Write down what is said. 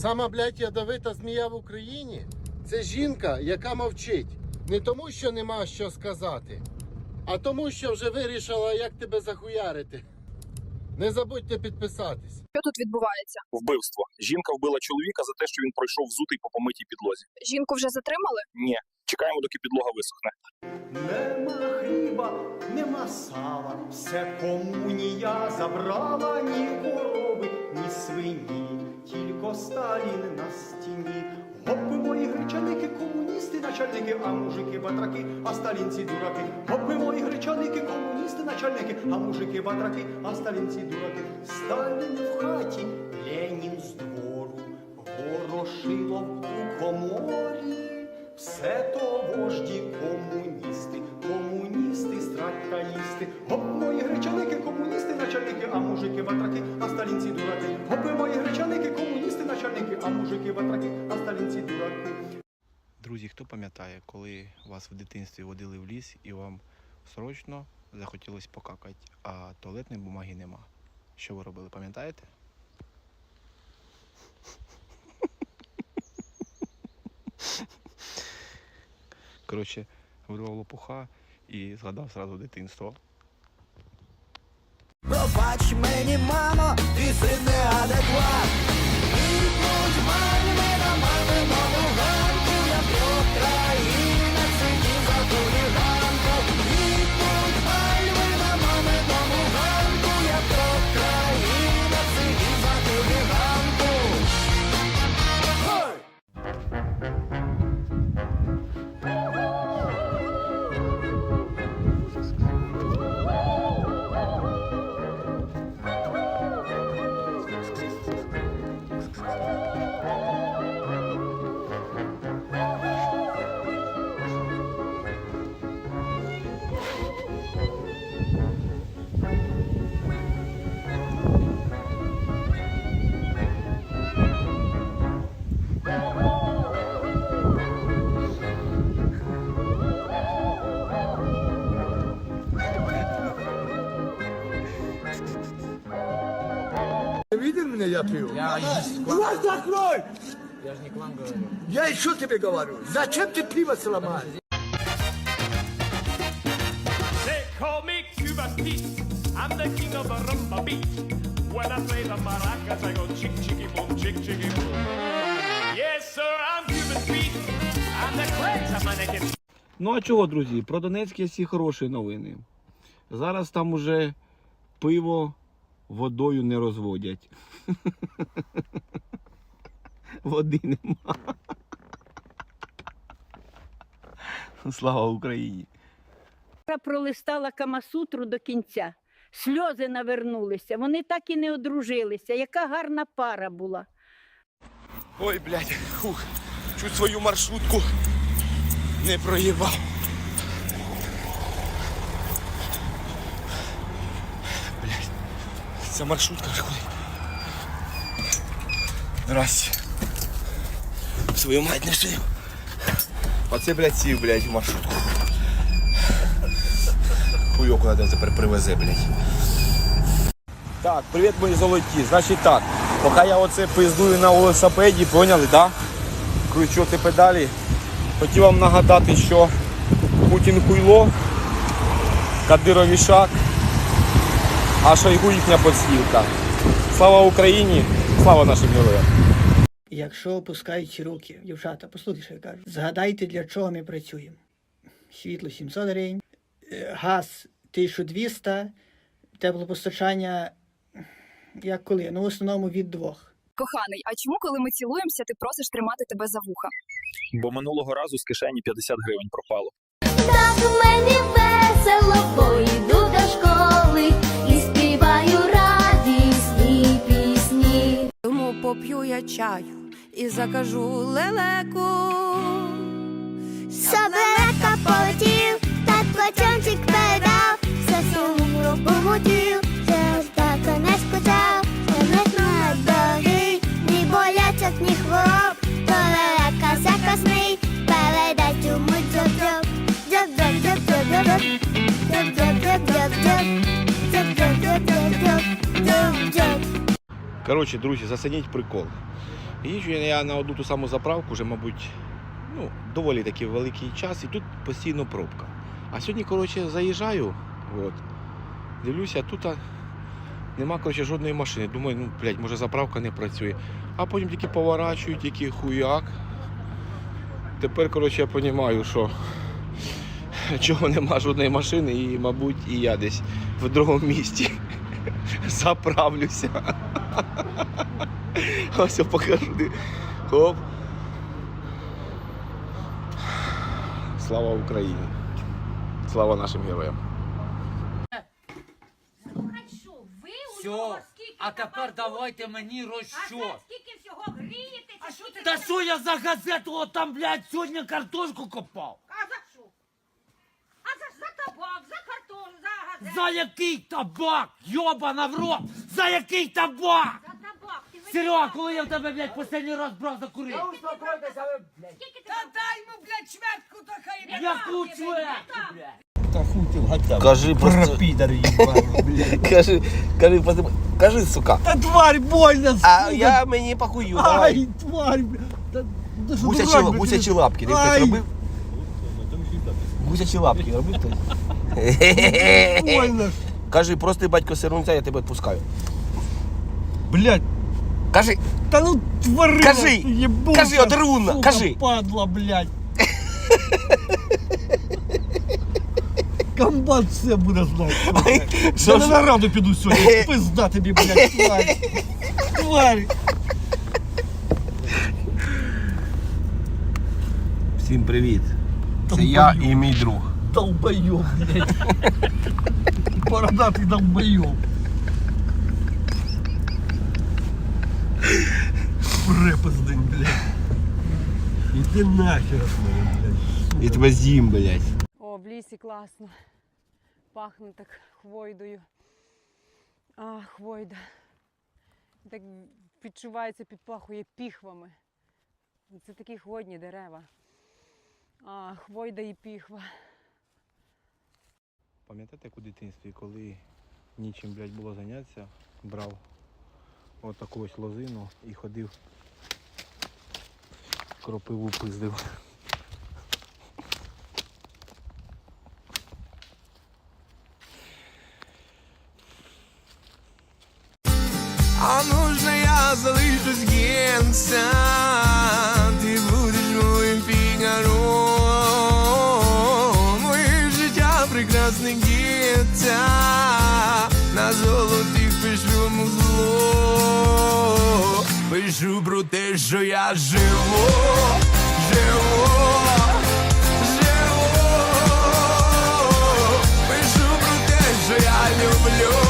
Сама, блядь, ядовита змія в Україні це жінка, яка мовчить. Не тому, що нема що сказати, а тому, що вже вирішила, як тебе захуярити. Не забудьте підписатись. Що тут відбувається? Вбивство. Жінка вбила чоловіка за те, що він пройшов взутий по помитій підлозі. Жінку вже затримали? Ні, чекаємо, доки підлога висохне. Нема хліба, нема сала, все комунія забрала ні корови, ні свині, тільки Сталін на стіні. Гопи мої гречаники, комуністи, начальники, а мужики батраки, а сталінці дураки. Гопи мої гречаники, комуністи, начальники, а мужики батраки, а сталінці дураки. Сталін в хаті, Ленін з двору, Ворошилов у коморі. Все то вожді комуністи, пам'ятає, коли вас в дитинстві водили в ліс і вам срочно захотілося покакати, а туалетної бумаги нема. Що ви робили, пам'ятаєте? Коротше, вирвав лопуха і згадав зразу дитинство. Пробач мені, мамо, твій син неадекват. я пью? Я Глаз закрой! Я же не к вам говорю. Я еще тебе говорю. Зачем ты пиво сломаешь? They call me Cuba Pete. I'm the king of the rumba beat. When I play the maracas, I go chick chicky boom, chick chicky boom. Yes, sir, I'm Cuban Pete. I'm the craze of my naked Ну а чого, друзі? Про Донецьк є всі хороші новини. Зараз там уже пиво водою не розводять. Води нема. Слава Україні! Я пролистала Камасутру до кінця. Сльози навернулися. Вони так і не одружилися. Яка гарна пара була. Ой, блядь, хух, чуть свою маршрутку не проїбав. Ця маршрутка ходить. Здрасте. Свою мать не шию. Оце, блядь, сів, блядь, в маршрутку. Хуйоку надо тепер привезе, блядь. Так, привіт, мої золоті. Значить так, поки я оце пиздую на велосипеді, поняли, да? Кручу ці педалі. Хотів вам нагадати, що Путін хуйло, Кадиров вішак, а Шойгу їхня подстілка. Слава Україні, слава нашим героям! Якщо опускають руки, дівчата, послухайте, що я кажу. Згадайте, для чого ми працюємо. Світло 700 гривень, е, газ 1200, теплопостачання, як коли? Ну, в основному від двох. Коханий, а чому, коли ми цілуємося, ти просиш тримати тебе за вуха? Бо минулого разу з кишені 50 гривень пропало. Так мені весело, поїду до школи поп'ю я чаю і закажу лелеку. Собелека полетів, татко чончик передав, все суму помотів, все ж так не Землець на дороги, ні болячок, ні хвороб, то лелека закосний, передай цю мить дзьоб-дзьоб, дзьоб-дзьоб-дзьоб-дзьоб-дзьоб, дзьоб-дзьоб-дзьоб-дзьоб-дзьоб, Коротше, друзі, зацініть прикол. Їжджу я на одну ту саму заправку вже, мабуть, ну, доволі таки великий час, і тут постійно пробка. А сьогодні, коротше, заїжджаю, от, дивлюся, тут нема коротше, жодної машини. Думаю, ну, блядь, може заправка не працює. А потім тільки поворачую, тільки хуяк. Тепер, коротше, я розумію, що чого нема жодної машини, і, мабуть, і я десь в другому місті заправлюся. Ось я покажу. Ди- Хоп. Слава Україні! Слава нашим героям! Все, а тепер давайте мені розчет. скільки всього грієте? А що ти Та що я за газету, от там, блядь, сьогодні картошку копав? За який табак? Йобана в рот! За який табак? за табак. Ти ви- Серега, коли я в тебе, блядь, останній раз брав закурити? Скільки ти дай йому, блядь, чвертку, то хай Яку чвертку, блядь? Кажи просто. Кажи, кажи, просто- кажи, сука. Та тварь больно, А я мені похую, давай. тварь, блядь. Та- та що Гусячі, дурак, блядь, гусячі лапки, ти хтось Ай. робив? Гусячі лапки робив хтось? Больно ж. Кажи, простий батько сирунця, я тебе відпускаю. Блядь, Кажи, та ну тварина, Кажи, єбуча, кажи, одрунна, сука, кажи. падла, блядь. Комбат все буде знати. що Що ж? на раду піду сьогодні. Пизда тобі, блядь, тварь. Тварь. Всім привіт. Це я і мій друг. Долбоёб, блядь. Бородатый долбоёб. Препоздень, блядь. Іди нахер от мене, блядь. І тебе з'їм, блядь. О, в лісі класно. Пахне так хвойдою. А, хвойда. Так відчувається, підпахує піхвами. Це такі хвойні дерева. А, хвойда і піхва. Пам'ятаєте, як у дитинстві, коли нічим, блядь, було зайнятися, брав от таку ось лозину і ходив, кропиву пиздив. А нужно я залишусь генця, те, що я живу, живу, живу. Пишу про те, що я люблю.